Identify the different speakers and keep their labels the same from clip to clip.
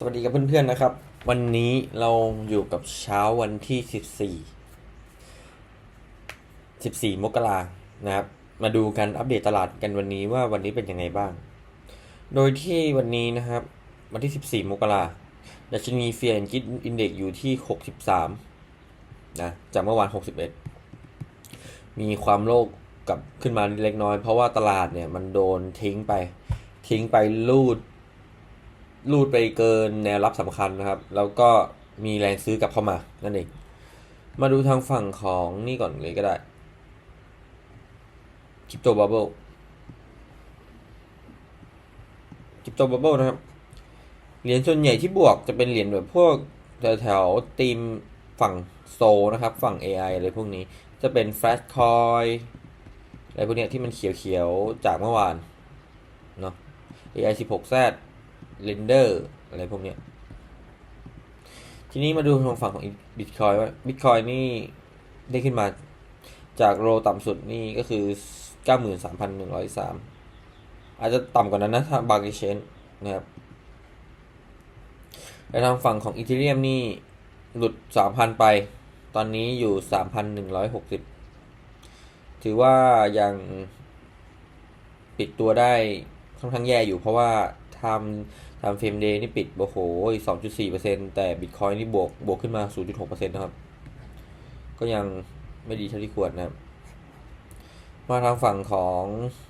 Speaker 1: สวัสดีกับเพื่อนๆนะครับ วันนี้เราอยู่กับเช้าวันที่สิบสี่สิบสี่มกรานะครับ มาดูกันอัปเดตตลาดกันวันนี้ว่าวันนี้เป็นยังไงบ้าง โดยที่วันนี้นะครับ วันที่สิบสี่มกราดัชนีเฟียนกิดอินเด็กอยู่ที่หกสิบสามนะ จากเมื่อวานหกสิบเอ็ดมีความโลภกลับขึ้นมาเล็กน้อย เพราะว่าตลาดเนี่ยมันโดนทิ้งไป ทิ้งไปลูด ลูดไปเกินแนวรับสำคัญนะครับ แล้วก็มีแรงซื้อกลับเข้ามานั่นเอง มาดูทางฝั่งของนี่ก่อนเลยก็ได้คริปโตบับเบิลคริปโตบับเบิลนะครับ เหรียญส่วนใหญ่ที่บวกจะเป็นเหรียญแบบพวกแถวๆทีมฝั่งโซนะครับ ฝั่ง AI อะไรพวกนี้จะเป็น Flash Coin อะไรพวกเนี้ยที่มันเขียวๆ จากเมื่อวานเนาะ AI 16Z เรนเดอร์อะไรพวกเนี้ย ทีนี้มาดูทางฝั่งของบิตคอยว่าบิตคอยนี่ได้ขึ้นมาจากโรต่ำสุดนี่ก็คือ 93,103 อาจจะต่ำกว่านั้นนะถ้าบางเชนนะครับและทางฝั่งของอีเทเรียมนี่หลุด 3,000 ไป ตอนนี้อยู่ 3,160 ถือว่ายังปิดตัวได้ค่อนข้างแย่อยู่เพราะว่าทำ ทำเฟรมเดย์นี่ปิดโอ้โหสองจุดสี่เปอร์เซ็นแต่บิตคอยนี่บวกบวกขึ้นมาศูนย์จุดหกเปอร์เซ็นต์นะครับ ก็ยังไม่ดีเท่าที่ควรนะครับ มาทางฝั่งของ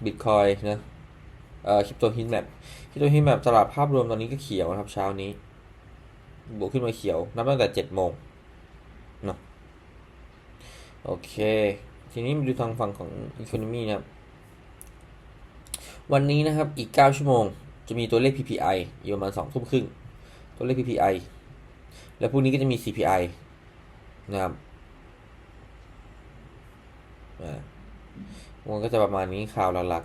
Speaker 1: บิตคอยนะเอ่อคริปโตฮินแมปคริปโตฮินแมปตลาดภาพรวมตอนนี้ก็เขียวนะครับเช้านี้ บวกขึ้นมาเขียว นับตั้งแต่เจ็ดโมงเนาะโอเค ทีนี้มาดูทางฝั่งของอีโคโนมีนะครับ วันนี้นะครับอีก 9 ชั่วโมง จะมีตัวเลข PPI อยู่ประมาณ2ทุ่มครึ่ง ตัวเลข PPI แล้วพรุ่งนี้ก็จะมี CPI นะครับอ่ามันก็จะประมาณนี้ข่าวหลัก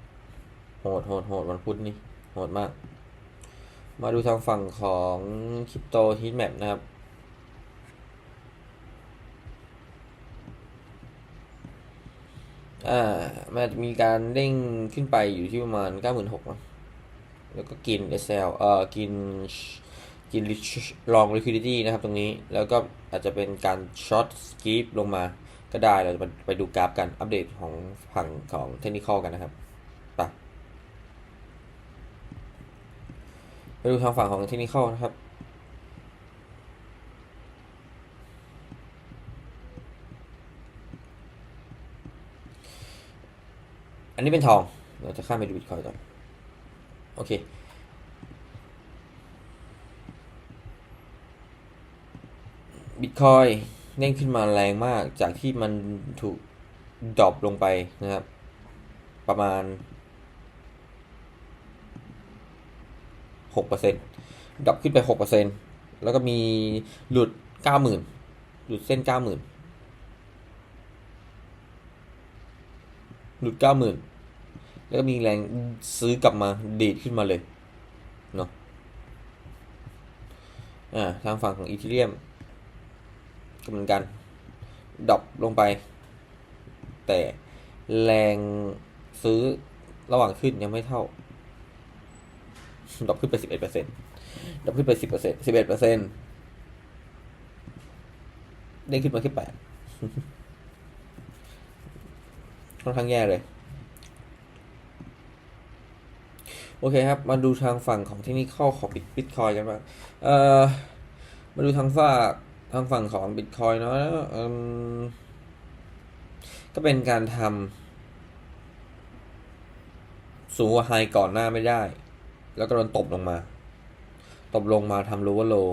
Speaker 1: ๆโหดโหดโหดวันพุธนี่โหดมาก มาดูทางฝั่งของคริปโตฮีทแมปนะครับ อ่ามันจจะมีการเด้งขึ้นไปอยู่ที่ประมาณ96,000นะแล้วก็กิน SL เอ่อกินกินลอง liquidity นะครับตรงนี้แล้วก็อาจจะเป็นการช็อตสกีปลงมาก็ได้เราจะไปดูกราฟกันอัปเดตของฝั่งของเทคนิคอลกันนะครับไปไปดูทางฝั่งของเทคนิคอลนะครับ อันนี้เป็นทอง เราจะข้ามไปดูบิตคอยก่อน โอเค บิตคอยเด้งขึ้นมาแรงมากจากที่มันถูกดรอปลงไปนะครับ ประมาณ 6%ดรอปขึ้นไป 6%แล้วก็มีหลุด 90,000 หลุดเส้น 90,000 หลุด90,000แล้วก็มีแรงซื้อกลับมาดีดขึ้นมาเลยเนาะอ่าทางฝั่งของอีเทเรียมก็เหมือนกันดรอปลงไป แต่แรงซื้อระหว่างขึ้นยังไม่เท่าดรอปขึ้นไปสิบเอ็ดเปอร์เซ็นต์ดรอปขึ้นไปสิบเปอร์เซ็นต์สิบเอ็ดเปอร์เซ็นต์เด้ขึ้นมาแค่แปด ค่อนข้างแย่เลย โอเคครับ มาดูทางฝั่งของเทคนิคของบิตบิตคอยกันบ้างเอ่อมาดูทางฝั่งทางฝั่งของบิตคอยเนาะเอิ่มก็เป็นการทำสูงกว่าไฮก่อนหน้าไม่ได้ แล้วก็โดนตบลงมา ตบลงมาทำ lower low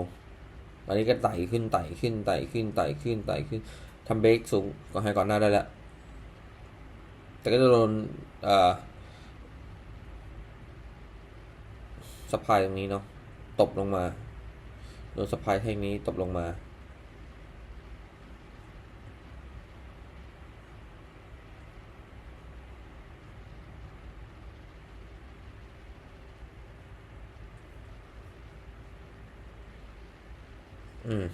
Speaker 1: อันนี้ก็ไต่ขึ้นไต่ขึ้นไต่ขึ้นไต่ขึ้นไต่ขึ้นทำเบรกสูงกว่าไฮก่อนหน้าได้แล้ว แต่ก็จะโดนอ่อสปายตรงนี้เนาะตบลงมาโดนสปายแท่งนี้ตบลงมาอืม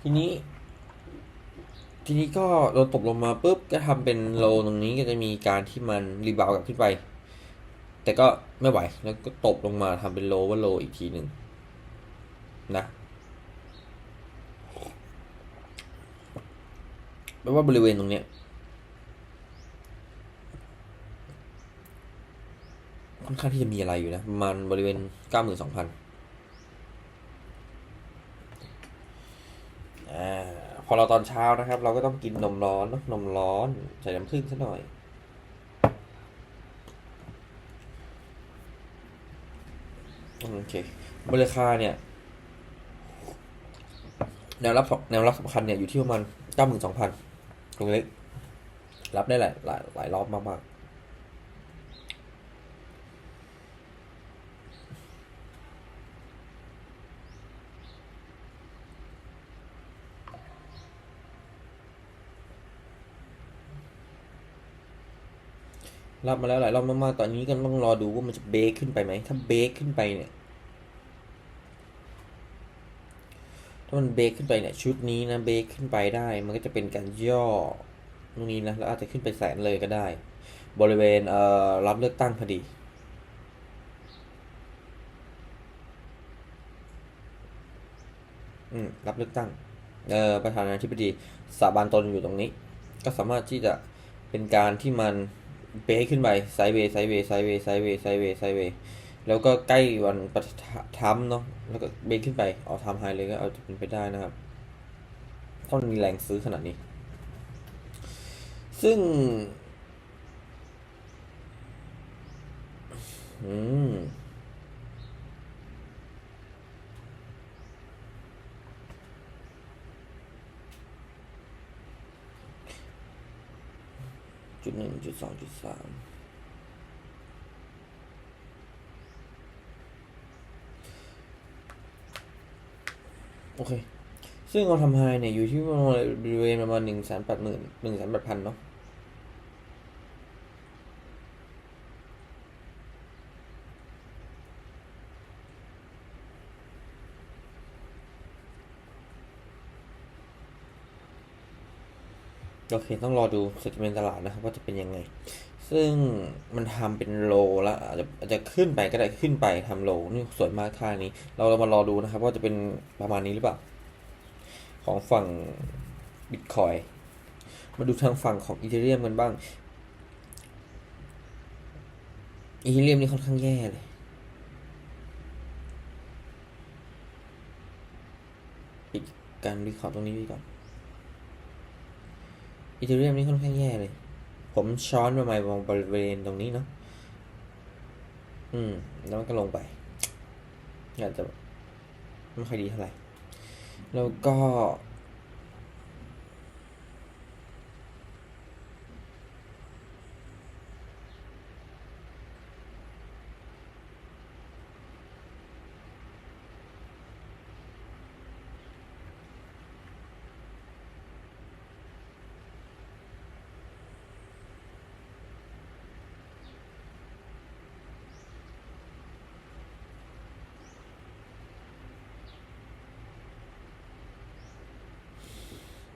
Speaker 1: ทีนี้ ทีนี้ก็โดนตบลงมาปุ๊บก็ทำเป็นโลตรงนี้ก็จะมีการที่มันรีบาวกลับขึ้นไป แต่ก็ไม่ไหวแล้วก็ตบลงมาทำเป็นโลว่าโลอีกทีหนึ่งนะแปลว่าบริเวณตรงเนี้ยค่อนข้างที่จะมีอะไรอยู่นะประมาณบริเวณเก้าหมื่นสองพันอ่า พอเราตอนเช้านะครับ เราก็ต้องกินนมร้อนนมร้อน ใส่น้ำผึ้งสักหน่อย โอเคบริคาเนี่ย แนวรับแนวรับสำคัญเนี่ยอยู่ที่ประมาณเก้าหมื่นสองพันตรงนี้รับได้หลายหลายหลายรอบมากๆ รับมาแล้วหลายรอบมากๆ ตอนนี้ก็ต้องรอดูว่ามันจะเบรกขึ้นไปไหม ถ้าเบรกขึ้นไปเนี่ย ถ้ามันเบรกขึ้นไปเนี่ย ชุดนี้นะเบรกขึ้นไปได้ มันก็จะเป็นการย่อตรงนี้นะ แล้วอาจจะขึ้นไปแสนเลยก็ได้ บริเวณเอ่อรับเลือกตั้งพอดีอืมรับเลือกตั้งเอ่อประธานาธิบดีสาบานตนอยู่ตรงนี้ ก็สามารถที่จะเป็นการที่มัน เบรกขึ้นไปไซเวย์ไซเวย์ไซเวย์ไซเวย์ไซเวย์ไซเวย์แล้วก็ใกล้วันประทับเนาะแล้วก็เบรกขึ้นไปเอาทำไฮเลยก็เอาจะเป็นไปได้นะครับถ้ามันมีแรงซื้อขนาดนี้ ซึ่ง อืม จุดหนึ่งจุดสองจุดสามโอเค ซึ่งเราทำไฮเนี่ยอยู่ที่บริเวณประมาณหนึ่งแสนแปดหมื่นหนึ่งแสนแปดพันเนาะ โอเคต้องรอดูสถิติตลาดนะครับว่าจะเป็นยังไง ซึ่งมันทำเป็นโลแล้วอาจจะอาจจะขึ้นไปก็ได้ขึ้นไปทำโลนี่สวยมากท่านี้ เราเรามารอดูนะครับ ว่าจะเป็นประมาณนี้หรือเปล่า ของฝั่งบิตคอยมาดูทางฝั่งของอีเทเรียมกันบ้างอีเทเรียมนี่ค่อนข้างแย่เลยปิดการวิเคราะห์ตรงนี้ไว้ก่อน อีเทเรียมนี่ค่อนข้างแย่เลย ผมช้อนมาใหม่มองบริเวณตรงนี้เนาะ อืม แล้วมันก็ลงไปอาจจะไม่ค่อยดีเท่าไหร่ แล้วก็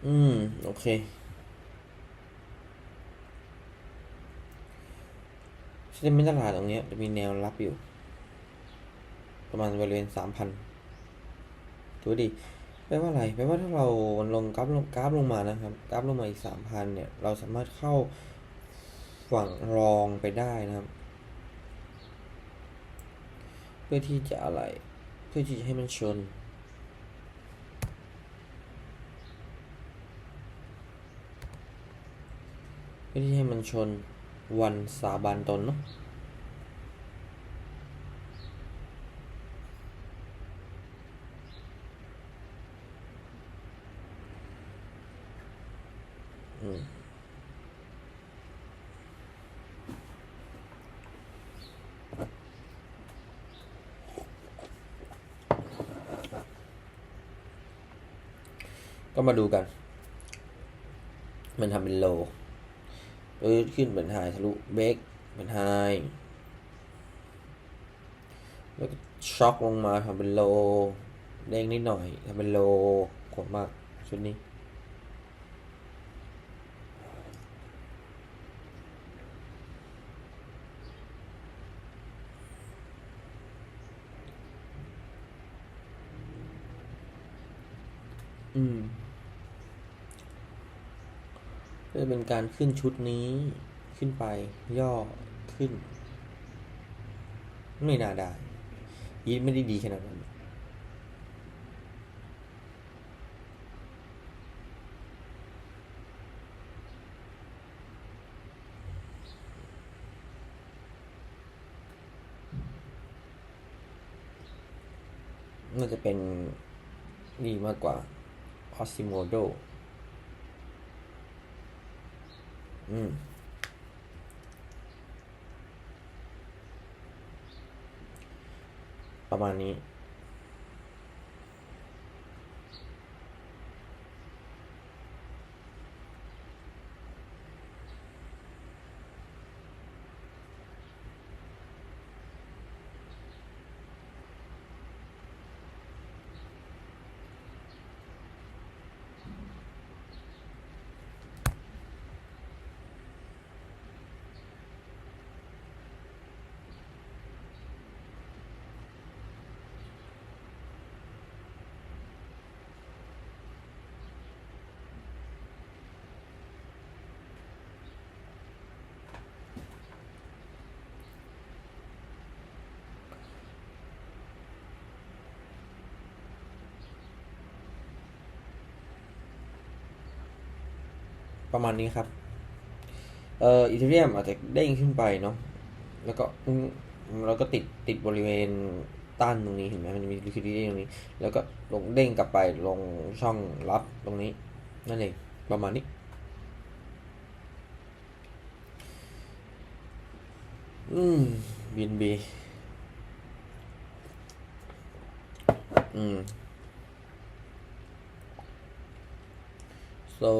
Speaker 1: อืม โอเคเซ็นเมนต์ตลาดตรงเนี้ยจะมีแนวรับอยู่ ประมาณบริเวณสามพันถือว่าดีแปลว่าอะไรแปลว่าถ้าเราลงกราฟลงกราฟลงมานะครับ กราฟลงมาอีกสามพันเนี่ย เราสามารถเข้าฝั่งรองไปได้นะครับ เพื่อที่จะอะไร เพื่อที่จะให้มันชน เพื่อที่ให้มันชนวันสาบานตนเนาะก็มาดูกัน มันทำเป็นโล เออดขึ้นเป็นไฮทะลุเบรกป็นไฮแล้วก็ช็อคลงมาทำเป็นโลเด้งนิดหน่อยทำเป็นโลโคตรมากชุดนี้อืม ก็จะเป็นการขึ้นชุดนี้ขึ้นไปย่อขึ้น ไม่น่าได้ยีดไม่ได้ดีขนาดนั้นน่าจะเป็นนี่มากกว่า Osimodo อืม ประมาณนี้ ประมาณนี้ครับ เอ่ออีเทเรียมอาจจะเด้งขึ้นไปเนาะแล้วก็แล้วก็ติดติดบริเวณต้านตรงนี้เห็นไหมมันมี liquidity ตรงนี้ แล้วก็ลงเด้งกลับไปลงช่องรับตรงนี้ นั่นเองประมาณนี้ อืมบินบีอืม so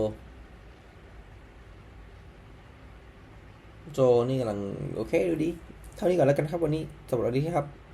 Speaker 1: โจนี่กำลังโอเคดูดี เท่านี้ก่อนแล้วกันครับวันนี้สวัสดีครับ